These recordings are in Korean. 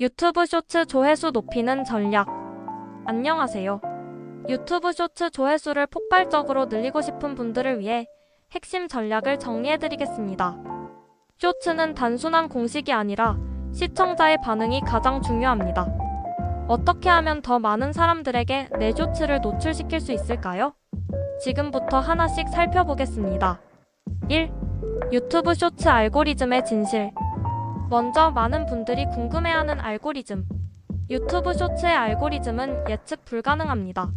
유튜브 쇼츠 조회수 높이는 전략. 안녕하세요. 유튜브 쇼츠 조회수를 폭발적으로 늘리고 싶은 분들을 위해 핵심 전략을 정리해드리겠습니다. 쇼츠는 단순한 공식이 아니라 시청자의 반응이 가장 중요합니다. 어떻게 하면 더 많은 사람들에게 내 쇼츠를 노출시킬 수 있을까요? 지금부터 하나씩 살펴보겠습니다. 1. 유튜브 쇼츠 알고리즘의 진실. 먼저 많은 분들이 궁금해하는 알고리즘. 유튜브 쇼츠의 알고리즘은 예측 불가능합니다.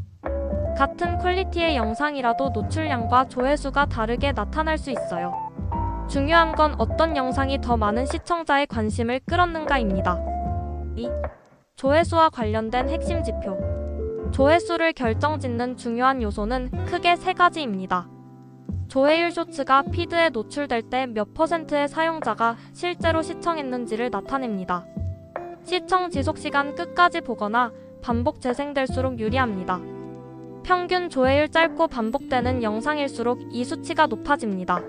같은 퀄리티의 영상이라도 노출량과 조회수가 다르게 나타날 수 있어요. 중요한 건 어떤 영상이 더 많은 시청자의 관심을 끌었는가입니다. 2. 조회수와 관련된 핵심 지표. 조회수를 결정짓는 중요한 요소는 크게 세 가지입니다. 조회율 쇼츠가 피드에 노출될 때 몇 퍼센트의 사용자가 실제로 시청했는지를 나타냅니다. 시청 지속 시간 끝까지 보거나 반복 재생될수록 유리합니다. 평균 조회율 짧고 반복되는 영상일수록 이 수치가 높아집니다.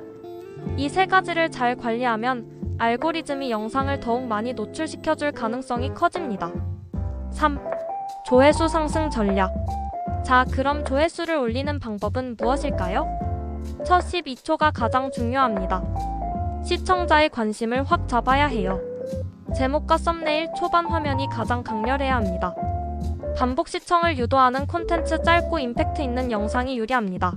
이 세 가지를 잘 관리하면 알고리즘이 영상을 더욱 많이 노출시켜줄 가능성이 커집니다. 3. 조회수 상승 전략. 자, 그럼 조회수를 올리는 방법은 무엇일까요? 첫 12초가 가장 중요합니다. 시청자의 관심을 확 잡아야 해요. 제목과 썸네일, 초반 화면이 가장 강렬해야 합니다. 반복 시청을 유도하는 콘텐츠 짧고 임팩트 있는 영상이 유리합니다.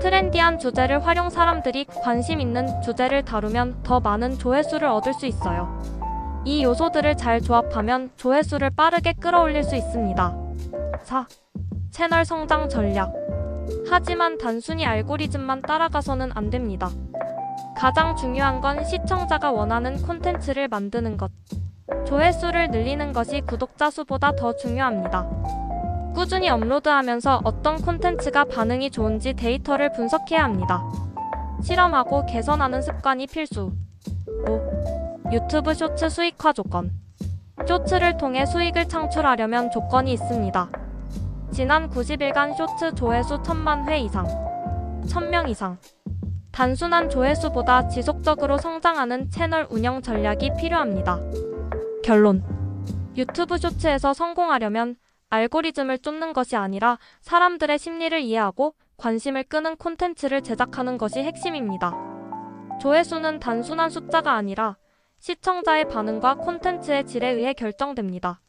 트렌디한 주제를 활용 사람들이 관심 있는 주제를 다루면 더 많은 조회수를 얻을 수 있어요. 이 요소들을 잘 조합하면 조회수를 빠르게 끌어올릴 수 있습니다. 4. 채널 성장 전략. 하지만 단순히 알고리즘만 따라가서는 안 됩니다. 가장 중요한 건 시청자가 원하는 콘텐츠를 만드는 것. 조회수를 늘리는 것이 구독자 수보다 더 중요합니다. 꾸준히 업로드하면서 어떤 콘텐츠가 반응이 좋은지 데이터를 분석해야 합니다. 실험하고 개선하는 습관이 필수. 5. 유튜브 쇼츠 수익화 조건. 쇼츠를 통해 수익을 창출하려면 조건이 있습니다. 지난 90일간 쇼츠 조회수 1000만 회 이상, 1000명 이상. 단순한 조회수보다 지속적으로 성장하는 채널 운영 전략이 필요합니다. 결론. 유튜브 쇼츠에서 성공하려면 알고리즘을 쫓는 것이 아니라 사람들의 심리를 이해하고 관심을 끄는 콘텐츠를 제작하는 것이 핵심입니다. 조회수는 단순한 숫자가 아니라 시청자의 반응과 콘텐츠의 질에 의해 결정됩니다.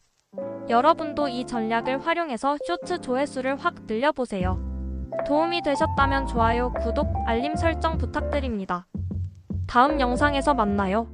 여러분도 이 전략을 활용해서 쇼츠 조회수를 확 늘려보세요. 도움이 되셨다면 좋아요, 구독, 알림 설정 부탁드립니다. 다음 영상에서 만나요.